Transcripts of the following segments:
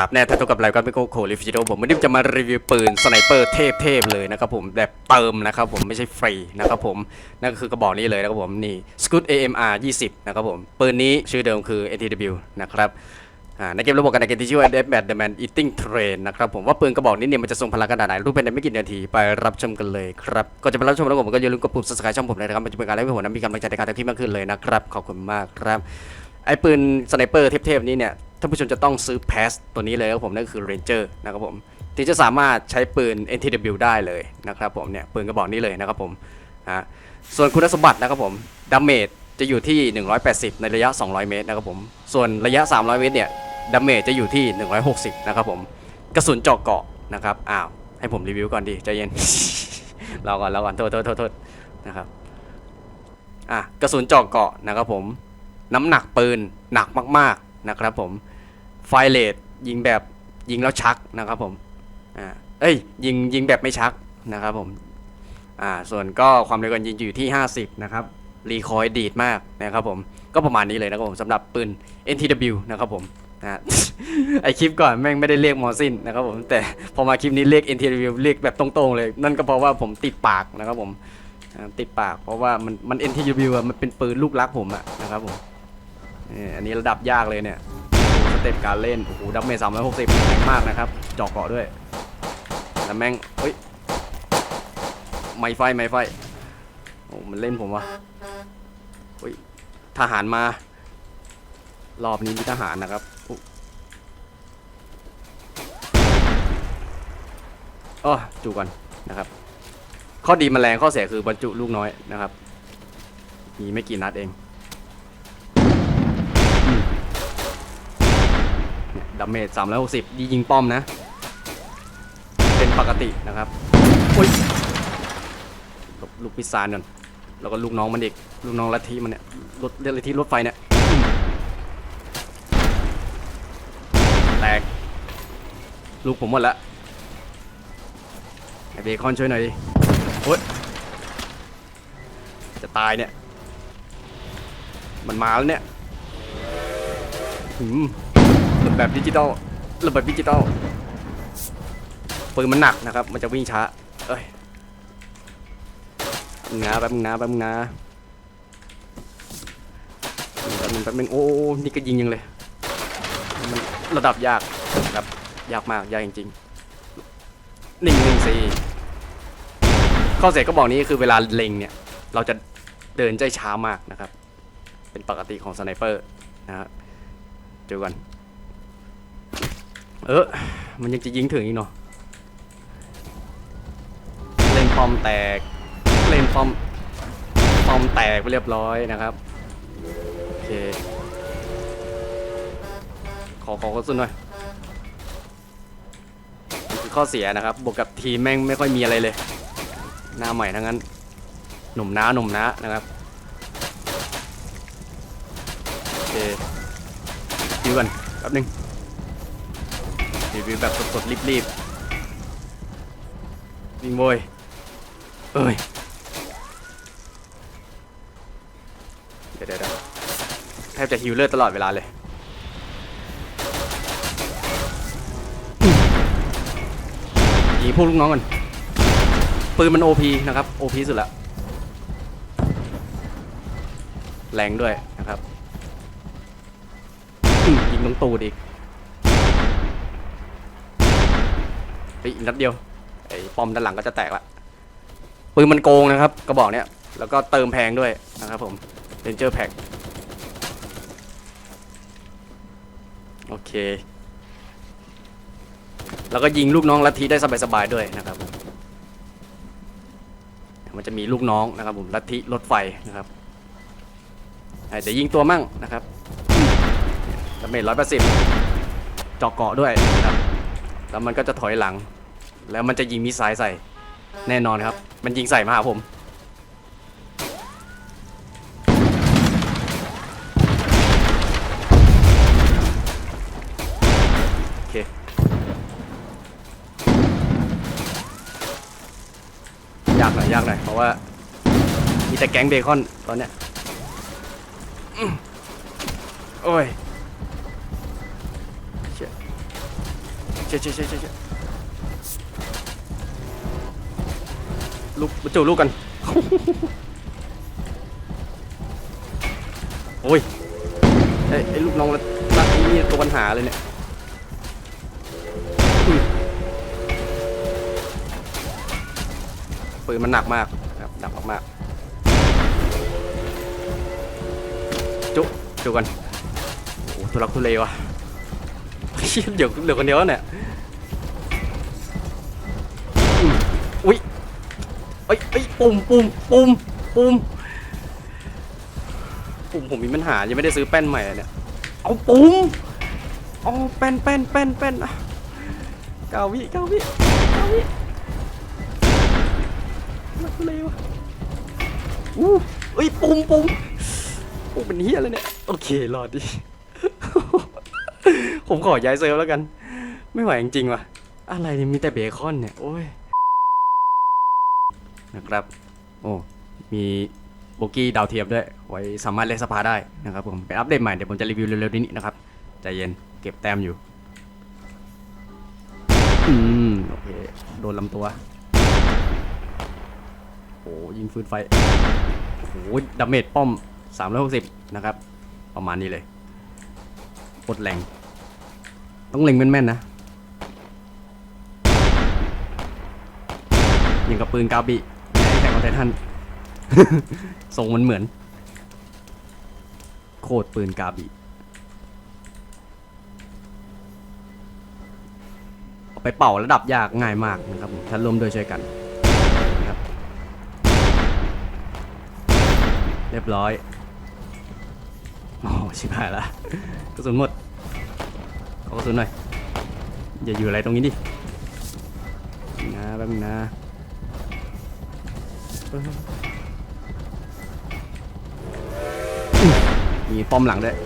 ครับแน่ถ้าเท่ากับไรการเป็นโกโคลิฟิจิโดผมวันนี้จะมารีวิวปืนสไนเปอร์เทพๆเลยนะครับผมแบบเติมนะครับผมไม่ใช่ฟรีนะครับผมนั่นก็คือกระบอกนี้เลยนะครับผมนี่ Scoot AMR 20 นะครับผมปืนนี้ชื่อเดิมคือ ATW นะครับในเกมระบบกันในเกมที่ชื่อว่า Deathmatch The Man Eating Train นะครับผมว่าปืนกระบอกนี้เนี่ยมันจะทรงพลังขนาดไหนรูปเป็นในไม่กี่นาทีไปรับชมกันเลยครับก่อนจะไปรับชมแล้วผมก็อย่าลืมกดปุ่ม subscribe ช่องผมเลยนะครับมันจะเป็นการให้ผมนั้นมีกำลังใจในการทำคลิปมากขึ้นเลยนะครับขอบคุณมากครับไอ้ปืนสไนเปอร์เทพๆนี้เนี่ย ท่านผู้ชมจะต้องซื้อแพสตัวนี้เลยครับผมนั่นคือ Ranger นะครับผมที่จะสามารถใช้ปืน NTW ได้เลยนะครับผมเนี่ยปืนกระบอกนี้เลยนะครับผมฮะส่วนคุณสมบัตินะครับผมดาเมจจะอยู่ที่ 180 ในระยะ 200 เมตรนะครับผมส่วนระยะ 300 เมตรเนี่ยดาเมจจะอยู่ที่ 160 นะครับผมกระสุนเจาะเกาะนะครับอ้าวให้ผมรีวิวก่อนดิใจเย็นเราก่อนเราก่อนโทษโทษโทษโทษนะครับอะกระสุนเจาะเกาะนะครับผมน้ำหนักปืนหนักมากๆ นะครับผมไฟเลทยิงแบบยิงแล้วชักนะครับผมอ่าเอ้ยยิงยิงแบบไม่ชักนะครับผมอ่าส่วนก็ความเร็วการยิงอยู่ที่ 50 นะครับรีคอยดีดมากนะครับผมก็ประมาณนี้เลยนะครับผมสำหรับปืน NTW นะครับผมนะไอคลิปก่อนแม่งไม่ได้เรียกมอสิ้นนะครับผมแต่พอมาคลิปนี้เรียก NTW เรียกแบบตรงๆเลย นั่นก็เพราะว่าผมติดปากนะครับผมติดปากเพราะว่ามันมัน NTW อะมันเป็นปืนลูกรักผมอะนะครับผม นี่อันนี้ระดับยากเลยเนี่ย สเต็ปการเล่น โอ้โห ดับเมจสามร้อยหกสิบแรงมากนะครับเจาะเกาะด้วย แล้วแม่งเฮ้ย ไม่ไฟ ไม่ไฟ โอ้ มันเล่นผมวะเฮ้ย ทหารมา รอบนี้มีทหารนะครับอ๋อจูก่อนนะครับ ข้อดีมันแรงข้อเสียคือบรรจุลูกน้อยนะครับ มีไม่กี่นัดเอง ดา เมจ360ดียิงป้อมนะ เป็นปกตินะครับโอ้ยล,ลูกพิซานก่อนแล้วก็ลูกน้องมันอีกลูกน้องลัทธิมันเนี่ยรถลัทธิรถไฟเนี่ยแตกลูกผมหมดละไอเบคอนช่วยหน่อยดิโอ๊ยจะตายเนี่ย มันมาแล้วเนี่ยหืม ระแบบดิจิตอลระแบบดิจิตอลปืนมันหนักนะครับ มันจะวิ่งช้า เอ้ยแป๊บนึงนะแป๊บนึงนะแป๊บนึงนะแป๊บนึงแป๊บนึงโอ้นี่ก็ยิงยังเลยระดับยากนะครับยากมากยากจริงๆหนึ่งหนึ่งสี่ข้อเสียก็บอกนี้คือเวลาเล็งเนี่ย เราจะเดินใจช้ามากนะครับ เป็นปกติของสไนเปอร์นะครับเจอกัน เออ มันยังจะยิงถึงอีกเนาะเล่นปอมแตก เล่นปอมปอมแตกไปเรียบร้อยนะครับ โอเค ขอขอกระสุนหน่อยคือข้อเสียนะครับ บวกกับทีมแม่งไม่ค่อยมีอะไรเลย หน้าใหม่ทั้งนั้น หนุ่มน้าหนุ่มน้านะครับ โอเคดูกันแป๊บนึง รีวิวแบบสดๆรีบๆวิ่งโวยเอ้ยเดี๋ยวเดี๋ยวเดี๋ยวแทบจะฮิวเลอร์ตลอดเวลาเลยยิงพวกลูกน้องกันปืนมัน OP นะครับ OP สุดละแรงด้วยนะครับยิงตรงตูดอีก เฮ้ยอีกนัดเดียวไอ้ป้อมด้านหลังก็จะแตกละปืนมันโกงนะครับกระบอกเนี้ยแล้วก็เติมแพงด้วยนะครับผมเรนเจอร์แพ็กโอเค แล้วก็ยิงลูกน้องลัทธิได้สบายๆด้วยนะครับผมมันจะมีลูกน้องนะครับผมลัทธิรถไฟนะครับอะเดี๋ยวยิงตัวมั่งนะครับดาเมจร้อยแปดสิบจอกเกาะด้วยนะครับ แล้วมันก็จะถอยหลัง แล้วมันจะยิงมิสไซล์ใส่ แน่นอนครับ มันยิงใส่มาหาผม โอเค ยากหน่อยยากหน่อยเพราะว่า มีแต่แก๊งเบคอนตอนเนี้ย โอ้ย เชี่ยเช่เช่เช่เช่ลูกมาจูลูกกัน โอ้ยไอ้ไอ้ลูกน้องรักรักนี่ตัวปัญหาเลยเนี่ยปืนมันหนักมากครับหนักมากๆจุจุกันโอ้ทุลักทุเลวะเชี่ยเดี๋ยวเหลือคนเดียวเนี่ย อุ้ยเอ้ยเอ้ยปุ่มปุ่มปุ่มปุ่มปุ่มผมมีปัญหายังไม่ได้ซื้อแป้นใหม่เนี่ยเอาปุ่มเอาแป้นแป้นแป้นแป้นอะเก้าวิเก้าวิเก้าวินักเลยวะอู้เอ้ยปุ่มปุ่มปุ่มเป็นเฮียอะไรเนี่ยโอเครอดดิผมขอย้ายเซิร์ฟแล้วกัน ไม่ไหวจริงๆว่ะ อะไรเนี่ยมีแต่เบคอนเนี่ย โอ้ย นะครับ โอ้มีโบกี้ดาวเทียมด้วย ไว้สามารถเล่นสภาได้นะครับผมเป็นอัปเดตใหม่เดี๋ยวผมจะรีวิวเร็วๆนี้นะครับใจเย็นเก็บแต้มอยู่ อืม โอเค โดนลำตัว โอ้ยิงฟืนไฟ โอ้ดาเมจป้อม 360 นะครับ ประมาณนี้เลยโคตรแรง ต้องเล็งแม่นๆนะยิงกับปืนกาบิ ไททันทรงมันเหมือน โคตรปืนกาบิเอาไปเป่าระดับยากง่ายมากนะครับผมถ้าร่วมด้วยช่วยกันนะครับ เรียบร้อย โอ้ชิบหายละกระสุนหมดขอกระสุนหน่อย อย่าอยู่อะไรตรงนี้ดินะแป๊บนึงนะ มีป้อมหลังด้วย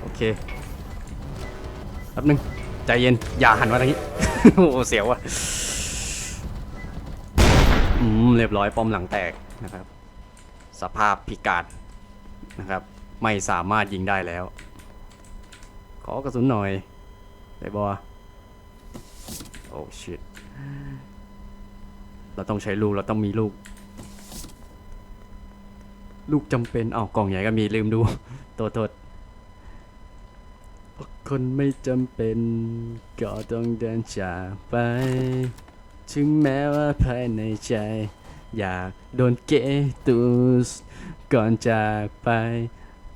โอเคแป๊บนึง ใจเย็น อย่าหันมาทางนี้ โอ้เสียวอะ อืม เรียบร้อยป้อมหลังแตกนะครับ สภาพพิการนะครับ ไม่สามารถยิงได้แล้ว ขอกระสุนหน่อย ได้บอโอ้ชิต เราต้องใช้ลูก เราต้องมีลูก ลูกจำเป็นเอ้ากล่องใหญ่ก็มีลืมดูโทษโทษคนไม่จำเป็นก็ต้องเดินจากไป ถึงแม้ว่าภายในใจ อยากโดนเกตูสก่อนจากไป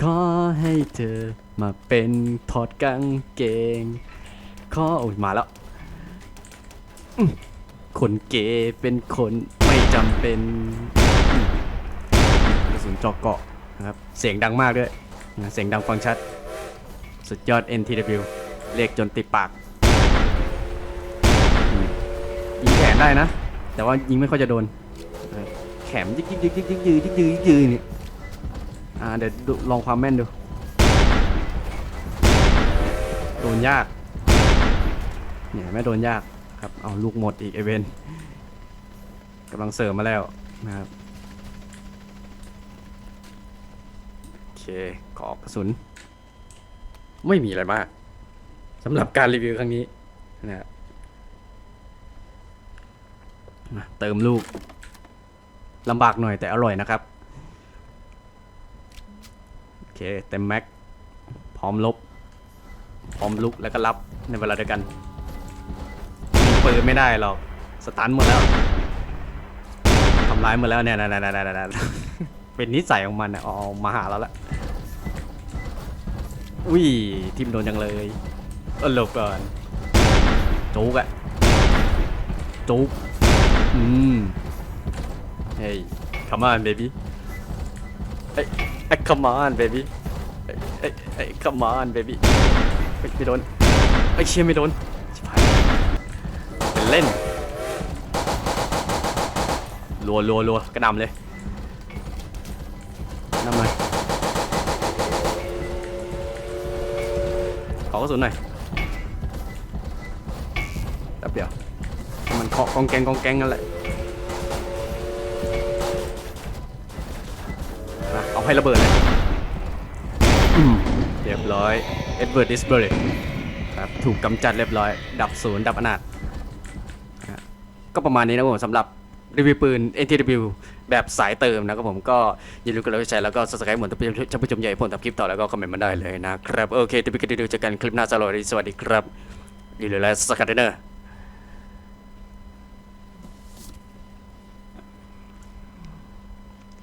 ขอให้เธอมาเป็นถอดกางเกง ขอโอ้ยมาแล้ว คนเกย์เป็นคนไม่จำเป็นกระสุนจอกเกาะนะครับ เสียงดังมากด้วยเสียงดังฟังชัด สุดยอด NTW เรียกจนติดปากยิงแขนได้นะ แต่ว่ายิงไม่ค่อยจะโดน แขนยิกยิกยิกยิกยิกยือยิกยือยิกยือเนี่อ่าเดี๋ยวลองความแม่นดู โดนยากเนี่ยไม่โดนยาก ครับ เอาลูกหมดอีกเอเวนกำลังเสริมมาแล้วนะครับ โอเค ขอกระสุน ไม่มีอะไรมากสำหรับการรีวิวครั้งนี้นะครับเติมลูกลำบากหน่อยแต่อร่อยนะครับ โอเค เต็มแม็กพร้อมลบ พร้อมลุกแล้วก็รับในเวลาเดียวกัน ยิงปืนไม่ได้หรอกสตันหมดแล้วทำร้ายหมดแล้วเนี่ยนะนะนะนะนะเป็นนิสัยของมันนะเอาเอมาหาเราละอุ้ยทิมโดนจังเลยเออหลบก่อนจุกอะจุกอืมเฮ้ย come on baby เอ้ยเอ้ย come on baby เอ้ยเอ้ยเอ้ย come on baby เฮ้ยไม่โดนไอ้ยเชี่ยไม่โดน เล่นรัวรัวรัวกระหนำเลยนำมันขอกระสุนหน่อยแป๊บเดียว มันเคาะกองแกงกองแกงนั่นแหละเอาให้ระเบิดเลยเรียบร้อย เอ็ดเวิร์ดดิสเบอร์ครับถูกกำจัดเรียบร้อย ดับศูนย์ดับอนาถ ก็ประมาณนี้นะครับผมสำหรับรีวิวปืน NTW แบบสายเติมนะครับผมก็อย่าลืมกดไลค์กดแชร์แล้วก็ subscribe เหมือนท่านผู้ชมใหญ่ผมทำคลิปต่อแล้วก็คอมเมนต์มาได้เลยนะครับ โอเคที่ไปกันดูเจอกันคลิปหน้าสวัสดีสวัสดีครับอย่าลืมไลค์สกัดเนอร์